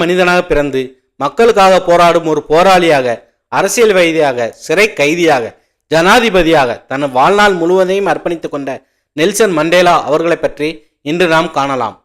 மனிதனாக பிறந்து மக்களுக்காக போராடும் ஒரு போராளியாக அரசியல் வைதியாக சிறை கைதியாக ஜனாதிபதியாக தன் வாழ்நாள் முழுவதையும் அர்ப்பணித்துக் கொண்ட நெல்சன் மண்டேலா அவர்களை பற்றி இன்று நாம் காணலாம்.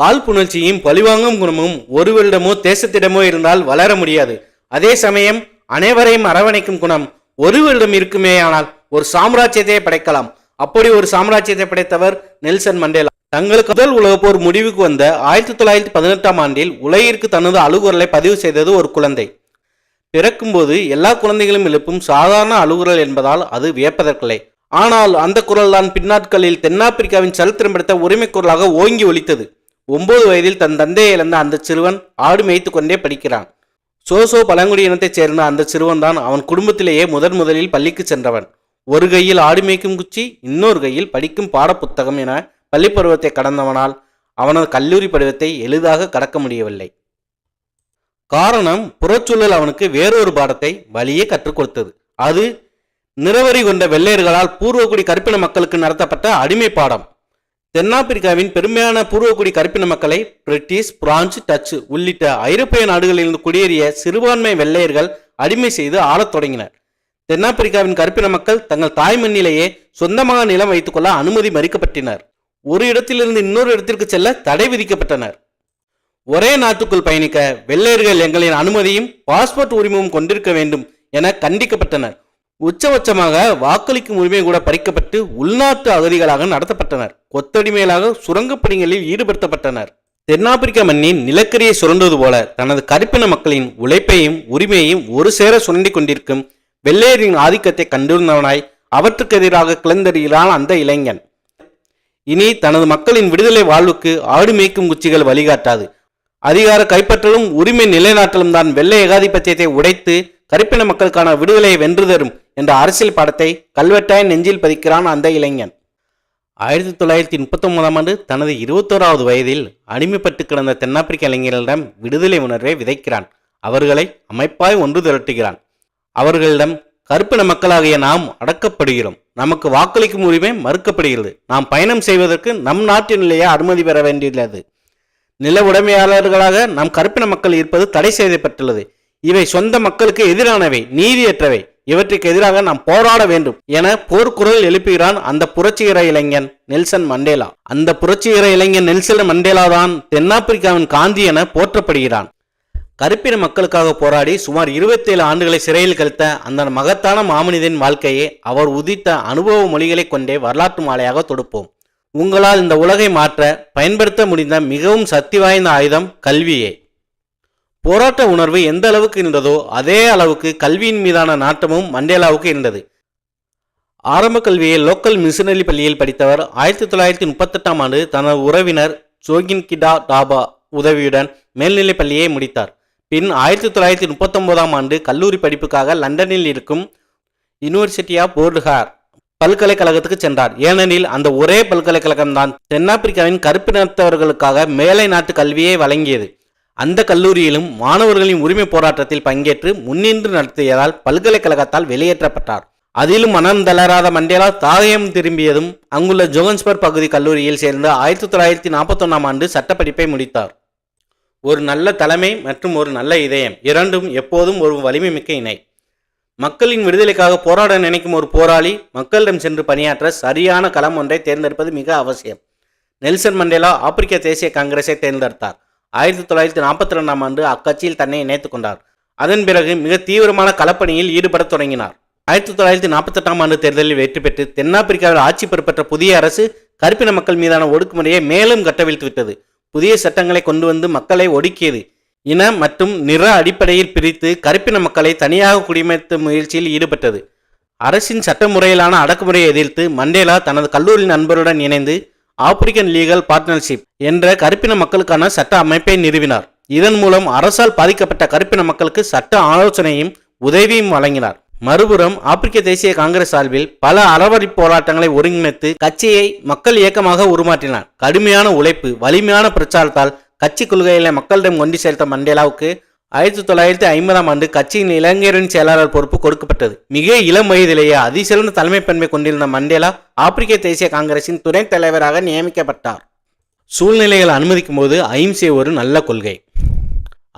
காழ்ப்புணர்ச்சியும் பழிவாங்கும் குணமும் ஒருவரிடமோ தேசத்திடமோ இருந்தால் வளர முடியாது. அதே சமயம் அனைவரையும் அரவணைக்கும் குணம் ஒருவரிடம் இருக்குமேயானால் ஒரு சாம்ராஜ்யத்தை படைக்கலாம். அப்படி ஒரு சாம்ராஜ்யத்தை படைத்தவர் நெல்சன் மண்டேலா. தங்களுக்கு முதல் உலகப்போர் முடிவுக்கு வந்த ஆயிரத்தி தொள்ளாயிரத்தி பதினெட்டாம் ஆண்டில் உலகிற்கு தனது அழுகுரலை பதிவு செய்தது ஒரு குழந்தை. பிறக்கும்போது எல்லா குழந்தைகளும் எழுப்பும் சாதாரண அழுகுரல் என்பதால் அது வியப்பதற்கில்லை. ஆனால் அந்த குரல் தான் பின்னாட்களில் தென்னாப்பிரிக்காவின் சரித்திரம் படுத்த உரிமை குரலாக ஓங்கி ஒலித்தது. ஒன்பது வயதில் தன் தந்தையை இழந்த அந்த சிறுவன் ஆடு மேய்த்து கொண்டே படிக்கிறான். சோசோ பழங்குடி இனத்தைச் சேர்ந்த அந்த சிறுவன் தான் அவன் குடும்பத்திலேயே முதன் முதலில் பள்ளிக்கு சென்றவன். ஒரு கையில் ஆடு மேய்க்கும் குச்சி இன்னொரு கையில் படிக்கும் பாடப்புத்தகம் என பள்ளிப்பருவத்தை கடந்தவனால் அவனது கல்லூரி பருவத்தை எளிதாக கடக்க முடியவில்லை. காரணம் புறச்சூழல் அவனுக்கு வேறொரு பாடத்தை வழியே கற்றுக் கொடுத்தது. அது நிறவரி கொண்ட வெள்ளையர்களால் பூர்வக்குடி கருப்பின மக்களுக்கு நடத்தப்பட்ட அடிமை பாடம். தென்னாப்பிரிக்காவின் பெருமையான பூர்வக்குடி கருப்பின மக்களை பிரிட்டிஷ் பிரான்ஸ் டச்சு உள்ளிட்ட ஐரோப்பிய நாடுகளிலிருந்து குடியேறிய சிறுபான்மை வெள்ளையர்கள் அடிமை செய்து ஆளத் தொடங்கினர். தென்னாப்பிரிக்காவின் கருப்பின மக்கள் தங்கள் தாய் மண்ணிலேயே சொந்தமாக நிலம் வைத்துக்கொள்ள அனுமதி மறுக்கப்பட்டனர். ஒரு இடத்திலிருந்து இன்னொரு இடத்திற்கு செல்ல தடை விதிக்கப்பட்டனர். ஒரே நாட்டுக்குள் பயணிக்க வெள்ளையர்கள் எங்களின் அனுமதியும் பாஸ்போர்ட் உரிமமும் கொண்டிருக்க வேண்டும் என கண்டிக்கப்பட்டனர். உச்சபட்சமாக வாக்களிக்கும் உரிமை கூட பறிக்கப்பட்டு உள்நாட்டு அகதிகளாக நடத்தப்பட்டனர். கொத்தடிமையிலாக சுரங்கப் பணிகளில் ஈடுபடுத்தப்பட்டனர். தென்னாப்பிரிக்க மண்ணின் நிலக்கரியை சுரண்டுவது போல தனது கருப்பின மக்களின் உழைப்பையும் உரிமையையும் ஒரு சேர சுரண்டி கொண்டிருக்கும் வெள்ளையரின் ஆதிக்கத்தை கண்டிருந்தவனாய் அவற்றுக்கு எதிராக கிளந்தறிகிறான் அந்த இளைஞன். இனி தனது மக்களின் விடுதலை வாழ்வுக்கு ஆடு மேய்க்கும் குச்சிகள் வழிகாட்டாது. அதிகார கைப்பற்றலும் உரிமை நிலைநாட்டலும் தான் வெள்ளை ஏகாதிபத்தியத்தை உடைத்து கருப்பின மக்களுக்கான விடுதலையை வென்று தரும் என்ற அரசியல் பாடத்தை கல்வெட்டாய் நெஞ்சில் பதிக்கிறான் அந்த இளைஞன். ஆயிரத்தி தொள்ளாயிரத்தி முப்பத்தி ஒன்பதாம் ஆண்டு தனது இருபத்தோராவது வயதில் அடிமைப்பட்டு கிடந்த தென்னாப்பிரிக்க இளைஞர்களிடம் விடுதலை உணர்வை விதைக்கிறான். அவர்களை அமைப்பாய் ஒன்று திரட்டுகிறான். அவர்களிடம் கருப்பின மக்களாகிய நாம் அடக்கப்படுகிறோம். நமக்கு வாக்களிக்கும் உரிமை மறுக்கப்படுகிறது. நாம் பயணம் செய்வதற்கு நம் நாட்டினிலேயே அனுமதி பெற வேண்டியுள்ளது. நில உடைமையாளர்களாக நம் கருப்பின மக்கள் இருப்பது தடை செய்யப்பட்டுள்ளது. இவை சொந்த மக்களுக்கு எதிரானவை நீதியற்றவை. இவற்றுக்கு எதிராக நாம் போராட வேண்டும் என போர்க்குரல் எழுப்புகிறான் அந்த புரட்சிகர இளைஞன் நெல்சன் மண்டேலா. அந்த புரட்சிகர இளைஞன் நெல்சன் மண்டேலா தான் தென்னாப்பிரிக்காவின் காந்தி என போற்றப்படுகிறான். கருப்பின மக்களுக்காக போராடி சுமார் 27 ஆண்டுகளை சிறையில் கழித்த அந்த மகத்தான மாமனிதன் வாழ்க்கையை அவர் உதித்த அனுபவ மொழிகளை கொண்டே வரலாற்று மாலையாக தொடுப்போம். உங்களால் இந்த உலகை மாற்ற பயன்படுத்த முடிந்த மிகவும் சக்தி வாய்ந்த ஆயுதம் கல்வியே. போராட்ட உணர்வு எந்த அளவுக்கு இருந்ததோ அதே அளவுக்கு கல்வியின் மீதான நாட்டமும் மண்டேலாவுக்கு இருந்தது. ஆரம்ப கல்வியை லோக்கல் மிஷனரி பள்ளியில் படித்தவர் ஆயிரத்தி தொள்ளாயிரத்தி முப்பத்தெட்டாம் ஆண்டு தனது உறவினர் ஜோகின் கிடா டாபா உதவியுடன் மேல்நிலைப் பள்ளியை முடித்தார். பின் ஆயிரத்தி தொள்ளாயிரத்தி முப்பத்தொன்பதாம் ஆண்டு கல்லூரி படிப்புக்காக லண்டனில் இருக்கும் யூனிவர்சிட்டி ஆஃப் போர்டுஹார் பல்கலைக்கழகத்துக்கு சென்றார். ஏனெனில் அந்த ஒரே பல்கலைக்கழகம் தான் தென்னாப்பிரிக்காவின் கருப்பினத்தவர்களுக்காக மேலை நாட்டு கல்வியை வழங்கியது. அந்த கல்லூரியிலும் மாணவர்களின் உரிமை போராட்டத்தில் பங்கேற்று முன்னின்று நடத்தியதால் பல்கலைக்கழகத்தால் வெளியேற்றப்பட்டார். அதிலும் மனம் தளராத மண்டேலா தாயம் திரும்பியதும் அங்குள்ள ஜோகன்ஸ்பர்க் பகுதி கல்லூரியில் சேர்ந்து ஆயிரத்தி தொள்ளாயிரத்தி நாற்பத்தொன்னாம் ஆண்டு சட்டப்படிப்பை முடித்தார். ஒரு நல்ல தலைமை மற்றும் ஒரு நல்ல இதயம். இரண்டும் எப்போதும் ஒரு வலிமை மிக்க இணை. மக்களின் விடுதலைக்காக போராட நினைக்கும் ஒரு போராளி மக்களிடம் சென்று பணியாற்ற சரியான களம் ஒன்றை தேர்ந்தெடுப்பது மிக அவசியம். நெல்சன் மண்டேலா ஆப்பிரிக்க தேசிய காங்கிரஸை தேர்ந்தெடுத்தார். ஆயிரத்தி தொள்ளாயிரத்தி நாற்பத்தி ரெண்டாம் ஆண்டு அக்கட்சியில் தன்னை இணைத்துக் கொண்டார். அதன் பிறகு மிக தீவிரமான களப்பணியில் ஈடுபட தொடங்கினார். ஆயிரத்தி தொள்ளாயிரத்தி நாற்பத்தெட்டாம் ஆண்டு தேர்தலில் வெற்றி பெற்று தென்னாப்பிரிக்காவில் ஆட்சி பொறுப்பேற்ற புதிய அரசு கருப்பின மக்கள் மீதான ஒடுக்குமுறையை மேலும் கட்டவிழ்த்து விட்டது. புதிய சட்டங்களை கொண்டு வந்து மக்களை ஒடுக்கியது. இன மற்றும் நிற அடிப்படையில் பிரித்து கருப்பின மக்களை தனியாக குடியமைத்த முயற்சியில் ஈடுபட்டது. அரசின் சட்ட முறையிலான அடக்குமுறையை எதிர்த்து மண்டேலா தனது கல்லூரி நண்பருடன் இணைந்து ஆப்பிரிக்கன் லீகல் பார்ட்னர்ஷிப் என்ற கருப்பின மக்களுக்கான சட்ட அமைப்பை நிறுவினார். இதன் மூலம் அரசால் பாதிக்கப்பட்ட கருப்பின மக்களுக்கு சட்ட ஆலோசனையும் உதவியும் வழங்கினார். மறுபுறம் ஆப்பிரிக்க தேசிய காங்கிரஸ் சார்பில் பல அறவழி போராட்டங்களை ஒருங்கிணைத்து கட்சியை மக்கள் இயக்கமாக உருமாற்றினார். கடுமையான உழைப்பு வலிமையான பிரச்சாரத்தால் கட்சி கொள்கைகளை மக்களிடம் கொண்டு சேர்த்த மண்டேலாவுக்கு ஆயிரத்தி தொள்ளாயிரத்தி ஐம்பதாம் ஆண்டு கட்சியின் இளைஞரின் செயலாளர் பொறுப்பு கொடுக்கப்பட்டது. மிக இளம் வயதிலேயே அதிசிறந்த தலைமை பண்பை கொண்டிருந்த மண்டேலா ஆப்பிரிக்க தேசிய காங்கிரசின் துணைத் தலைவராக நியமிக்கப்பட்டார். சூழ்நிலைகள் அனுமதிக்கும் போது அஹிம்சை ஒரு நல்ல கொள்கை.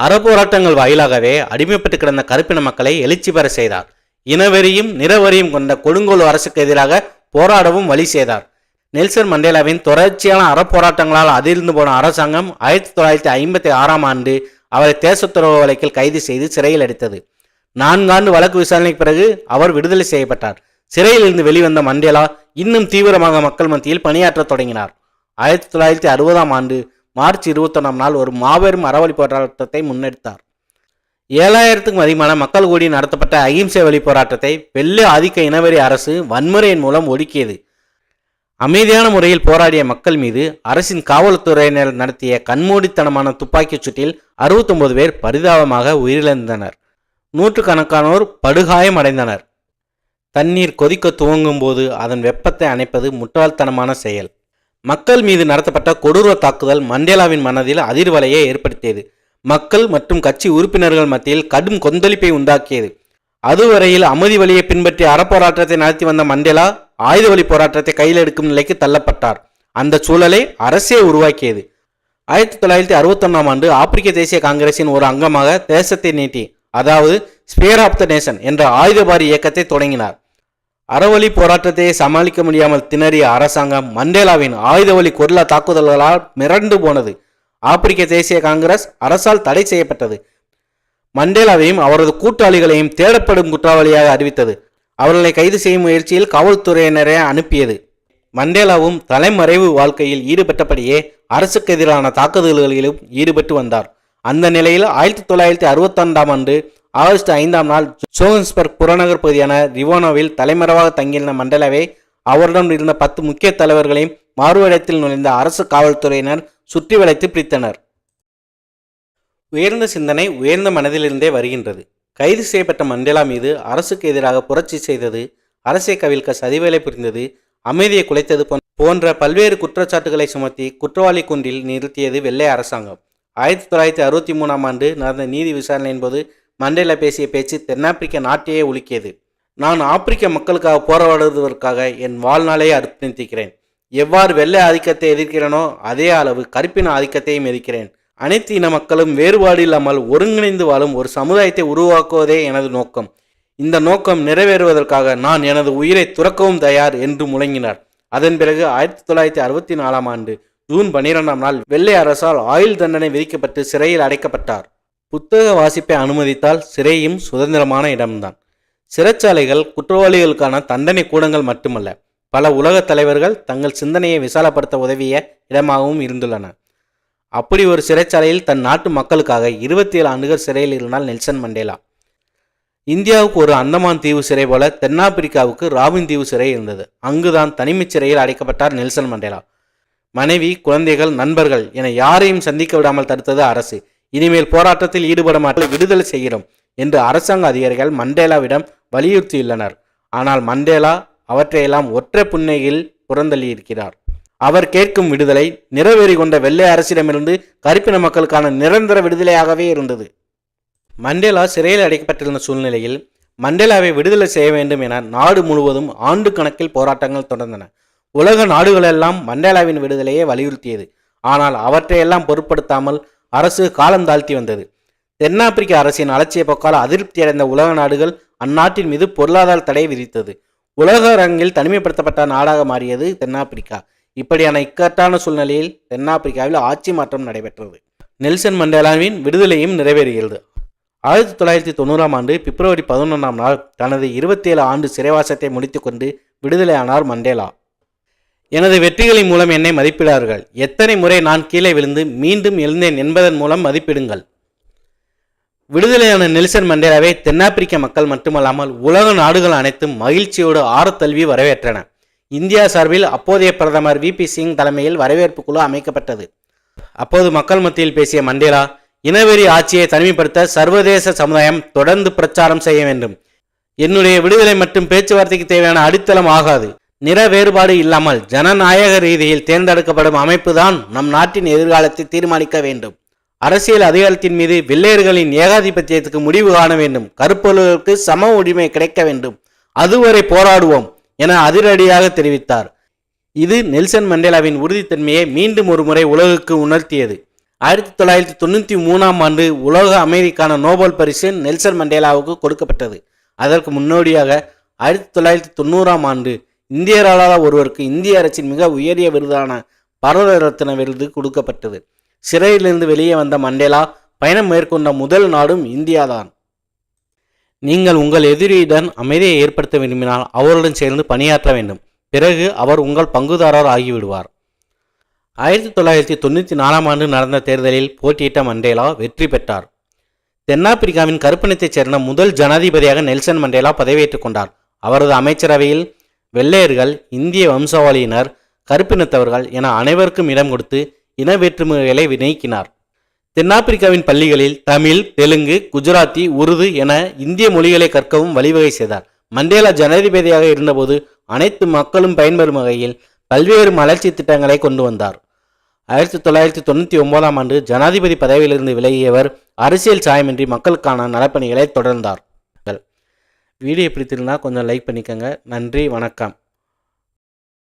அறப்போராட்டங்கள் வாயிலாகவே அடிமைப்பட்டு கிடந்த கருப்பின மக்களை எழுச்சி பெற செய்தார். இனவெறியும் நிறவெறியும் கொண்ட கொடுங்கோல் அரசுக்கு எதிராக போராடவும் வழி செய்தார். நெல்சன் மண்டேலாவின் தொடர்ச்சியான அறப்போராட்டங்களால் அதிர்ந்து போன அரசாங்கம் ஆயிரத்தி தொள்ளாயிரத்தி ஐம்பத்தி ஆறாம் ஆண்டு அவரை தேசத்துறவு வழக்கில் கைது செய்து சிறையில் அடைத்தது. நான்காண்டு வழக்கு விசாரணைக்கு பிறகு அவர் விடுதலை செய்யப்பட்டார். சிறையிலிருந்து வெளிவந்த மண்டேலா இன்னும் தீவிரமாக மக்கள் மத்தியில் பணியாற்றத் தொடங்கினார். ஆயிரத்தி தொள்ளாயிரத்தி அறுபதாம் ஆண்டு மார்ச் இருபத்தொன்னாம் நாள் ஒரு மாபெரும் அறவழி போராட்டத்தை முன்னெடுத்தார். ஏழாயிரத்துக்கும் அதிகமான மக்கள் கூடி நடத்தப்பட்ட அகிம்சை வழி போராட்டத்தை வெள்ளை ஆதிக்க இனவெறி அரசு வன்முறையின் மூலம் ஒடுக்கியது. அமைதியான முறையில் போராடிய மக்கள் மீது அரசின் காவல்துறையினர் நடத்திய கண்மூடித்தனமான துப்பாக்கிச் சூட்டில் அறுபத்தொன்பது பேர் பரிதாபமாக உயிரிழந்தனர். நூற்றுக்கணக்கானோர் படுகாயம் அடைந்தனர் தண்ணீர் கொதிக்க துவங்கும் போது அதன் வெப்பத்தை அணைப்பது முட்டாள்தனமான செயல். மக்கள் மீது நடத்தப்பட்ட கொடூர தாக்குதல் மண்டேலாவின் மனதில் அதிர்வலையை ஏற்படுத்தியது. மக்கள் மற்றும் கட்சி உறுப்பினர்கள் மத்தியில் கடும் கொந்தளிப்பை உண்டாக்கியது. அதுவரையில் அமைதி வழியை பின்பற்றி அறப்போராட்டத்தை நடத்தி வந்த மண்டேலா ஆயுத வழி போராட்டத்தை கையில் எடுக்கும் நிலைக்கு தள்ளப்பட்டார். அந்த சூழலை அரசே உருவாக்கியது. ஆயிரத்தி தொள்ளாயிரத்தி அறுபத்தொன்னாம் ஆண்டு ஆப்பிரிக்க தேசிய காங்கிரசின் ஒரு அங்கமாக தேசத்தை நீட்டி அதாவது ஸ்பியர் ஆஃப் த நேஷன் என்ற ஆயுதபாரி இயக்கத்தை தொடங்கினார். அறவழி போராட்டத்தை சமாளிக்க முடியாமல் திணறிய அரசாங்கம் மண்டேலாவின் ஆயுதவழி கொரில்லா தாக்குதல்களால் மிரண்டு போனது. ஆப்பிரிக்க தேசிய காங்கிரஸ் அரசால் தடை செய்யப்பட்டது. மண்டேலாவையும் அவரது கூட்டாளிகளையும் தேடப்படும் குற்றவாளியாக அறிவித்தது. அவர்களை கைது செய்யும் முயற்சியில் காவல்துறையினரை அனுப்பியது. மண்டேலாவும் தலைமறைவு வாழ்க்கையில் ஈடுபட்டபடியே அரசுக்கு எதிரான தாக்குதல்களிலும் ஈடுபட்டு வந்தார். அந்த நிலையில் ஆயிரத்தி தொள்ளாயிரத்தி அறுபத்தாண்டாம் ஆண்டு ஆகஸ்ட் ஐந்தாம் நாள் ஜோகன்ஸ்பர்க் புறநகர் பகுதியான ரிவோனோவில் தலைமறைவாக தங்கியிருந்த மண்டேலாவை அவருடன் இருந்த பத்து முக்கிய தலைவர்களையும் மாறுவேடத்தில் நுழைந்த அரசு காவல்துறையினர் சுற்றி வளைத்து பிடித்தனர் உயர்ந்த சிந்தனை உயர்ந்த மனதிலிருந்தே வருகின்றது. கைது செய்யப்பட்ட மண்டேலா மீது அரசுக்கு எதிராக புரட்சி செய்தது அரசை கவிழ்க்க சதிவேலை புரிந்தது அமைதியை குலைத்தது போன்ற பல்வேறு குற்றச்சாட்டுகளை சுமத்தி குற்றவாளி குன்றில் நிறுத்தியது வெள்ளை அரசாங்கம். ஆயிரத்தி தொள்ளாயிரத்தி அறுபத்தி மூணாம் ஆண்டு நடந்த நீதி விசாரணையின் போது மண்டேலா பேசிய பேச்சு தென்னாப்பிரிக்க நாட்டையே உலுக்கியது. நான் ஆப்பிரிக்க மக்களுக்காக போராடுவதற்காக என் வாழ்நாளையே அர்ப்பணித்திருக்கிறேன். எவ்வாறு வெள்ளை ஆதிக்கத்தை எதிர்க்கிறேனோ அதே அளவு கருப்பின ஆதிக்கத்தையும் எதிர்க்கிறேன். அனைத்து இன மக்களும் வேறுபாடு இல்லாமல் ஒருங்கிணைந்து வாழும் ஒரு சமுதாயத்தை உருவாக்குவதே எனது நோக்கம். இந்த நோக்கம் நிறைவேறுவதற்காக நான் எனது உயிரை துறக்கவும் தயார் என்று முழங்கினார். அதன் பிறகு ஆயிரத்தி தொள்ளாயிரத்தி அறுபத்தி நாலாம் ஆண்டு ஜூன் பன்னிரெண்டாம் நாள் வெள்ளை அரசால் ஆயுள் தண்டனை விதிக்கப்பட்டு சிறையில் அடைக்கப்பட்டார். புத்தக வாசிப்பை அனுமதித்தால் சிறையும் சுதந்திரமான இடம்தான். சிறைச்சாலைகள் குற்றவாளிகளுக்கான தண்டனை கூடங்கள் மட்டுமல்ல பல உலகத் தலைவர்கள் தங்கள் சிந்தனையை விசாலப்படுத்த உதவிய இடமாகவும் இருந்துள்ளன. அப்படி ஒரு சிறைச்சாலையில் தன் நாட்டு மக்களுக்காக இருபத்தி ஏழு ஆண்டுகள் சிறையில் இருந்தால் நெல்சன் மண்டேலா. இந்தியாவுக்கு ஒரு அந்தமான் தீவு சிறை போல தென்னாப்பிரிக்காவுக்கு ராபின் தீவு சிறை இருந்தது. அங்குதான் தனிமைச் சிறையில் அடைக்கப்பட்டார் நெல்சன் மண்டேலா. மனைவி குழந்தைகள் நண்பர்கள் என யாரையும் சந்திக்க விடாமல் தடுத்தது அரசு. இனிமேல் போராட்டத்தில் ஈடுபட மாட்டல் விடுதலை செய்கிறோம் என்று அரசாங்க அதிகாரிகள் மண்டேலாவிடம் வலியுறுத்தியுள்ளனர். ஆனால் மண்டேலா அவற்றையெல்லாம் ஒற்றை புன்னையில் புறந்தள்ளியிருக்கிறார். அவர் கேட்கும் விடுதலை நிறவெறி கொண்ட வெள்ளை அரசிடமிருந்து கருப்பின மக்களுக்கான நிரந்தர விடுதலையாகவே இருந்தது. மண்டேலா சிறையில் அடைக்கப்பட்டிருந்த சூழ்நிலையில் மண்டேலாவை விடுதலை செய்ய வேண்டும் என நாடு முழுவதும் ஆண்டு கணக்கில் போராட்டங்கள் தொடர்ந்தன. உலக நாடுகளெல்லாம் மண்டேலாவின் விடுதலையை வலியுறுத்தியது. ஆனால் அவற்றையெல்லாம் பொருட்படுத்தாமல் அரசு காலம் தாழ்த்தி வந்தது. தென்னாப்பிரிக்க அரசின் அலட்சிய போக்கால் அதிருப்தி அடைந்த உலக நாடுகள் அந்நாட்டின் மீது பொருளாதார தடை விதித்தது. உலக அரங்கில் தனிமைப்படுத்தப்பட்ட நாடாக மாறியது தென்னாப்பிரிக்கா. இப்படியான இக்கட்டான சூழ்நிலையில் தென்னாப்பிரிக்காவில் ஆட்சி மாற்றம் நடைபெற்றது. நெல்சன் மண்டேலாவின் விடுதலையும் நிறைவேறுகிறது ஆயிரத்தி தொள்ளாயிரத்தி தொண்ணூறாம் ஆண்டு பிப்ரவரி பதினொன்றாம் நாள் தனது இருபத்தேழு ஆண்டு சிறைவாசத்தை முடித்துக்கொண்டு விடுதலையானார் மண்டேலா. எனது வெற்றிகளின் மூலம் என்னை மதிப்பிடார்கள். எத்தனை முறை நான் கீழே விழுந்து மீண்டும் எழுந்தேன் என்பதன் மூலம் மதிப்பிடுங்கள். விடுதலையான நெல்சன் மண்டேலாவை தென்னாப்பிரிக்க மக்கள் மட்டுமல்லாமல் உலக நாடுகள் அனைத்தும் மகிழ்ச்சியோடு ஆறத்தழுவி வரவேற்றன. இந்தியா சார்பில் அப்போதைய பிரதமர் வி. பி. சிங் தலைமையில் வரவேற்பு குழு அமைக்கப்பட்டது. அப்போது மக்கள் மத்தியில் பேசிய மண்டேலா இனவெறி ஆட்சியை தனிமைப்படுத்த சர்வதேச சமுதாயம் தொடர்ந்து பிரச்சாரம் செய்ய வேண்டும். என்னுடைய விடுதலை மற்றும் பேச்சுவார்த்தைக்கு தேவையான அடித்தளம் ஆகாது. நிற வேறுபாடு இல்லாமல் ஜனநாயக ரீதியில் தேர்ந்தெடுக்கப்படும் அமைப்புதான் நம் நாட்டின் எதிர்காலத்தை தீர்மானிக்க வேண்டும். அரசியல் அதிகாரத்தின் மீது வெள்ளையர்களின் ஏகாதிபத்தியத்துக்கு முடிவு காண வேண்டும். கருப்பொருளுக்கு சம உரிமை கிடைக்க வேண்டும். அதுவரை போராடுவோம் என அதிரடியாக தெரிவித்தார். இது நெல்சன் மண்டேலாவின் உறுதித்தன்மையை மீண்டும் ஒரு முறை உலகுக்கு உணர்த்தியது. ஆயிரத்தி தொள்ளாயிரத்தி தொண்ணூற்றி மூணாம் ஆண்டு உலக அமைதிக்கான நோபல் பரிசு நெல்சன் மண்டேலாவுக்கு கொடுக்கப்பட்டது. அதற்கு முன்னோடியாக ஆயிரத்தி தொள்ளாயிரத்தி தொண்ணூறாம் ஆண்டு இந்தியராளாத ஒருவருக்கு இந்திய அரசின் மிக உயரிய விருதான பாரத ரத்ன விருது கொடுக்கப்பட்டது. சிறையிலிருந்து வெளியே வந்த மண்டேலா பயணம் மேற்கொண்ட முதல் நாடும் இந்தியாதான். நீங்கள் உங்கள் எதிரியுடன் அமைதியை ஏற்படுத்த விரும்பினால் அவருடன் சேர்ந்து பணியாற்ற வேண்டும். பிறகு அவர் உங்கள் பங்குதாரர் ஆகிவிடுவார். ஆயிரத்தி தொள்ளாயிரத்தி தொண்ணூற்றி நாலாம் ஆண்டு நடந்த தேர்தலில் போட்டியிட்ட மண்டேலா வெற்றி பெற்றார். தென்னாப்பிரிக்காவின் கருப்பினத்தைச் சேர்ந்த முதல் ஜனாதிபதியாக நெல்சன் மண்டேலா பதவியேற்றுக் கொண்டார். அவரது அமைச்சரவையில் வெள்ளையர்கள் இந்திய வம்சாவளியினர் கருப்பினத்தவர்கள் என அனைவருக்கும் இடம் கொடுத்து இன வேற்றுமைகளை நீக்கினார் தென்னாப்பிரிக்காவின் பள்ளிகளில் தமிழ் தெலுங்கு குஜராத்தி உருது என இந்திய மொழிகளை கற்கவும் வழிவகை செய்தார். மண்டேலா ஜனாதிபதியாக இருந்தபோது அனைத்து மக்களும் பயன்பெறும் வகையில் பல்வேறு வளர்ச்சி திட்டங்களை கொண்டு வந்தார். ஆயிரத்தி தொள்ளாயிரத்தி தொண்ணூற்றி ஒன்பதாம் ஆண்டு ஜனாதிபதி பதவியிலிருந்து விலகியவர் அரசியல் சாயமின்றி மக்களுக்கான நலப்பணிகளை தொடர்ந்தார். வீடியோ பிடித்திருந்தால் கொஞ்சம் லைக் பண்ணிக்கோங்க. நன்றி வணக்கம்.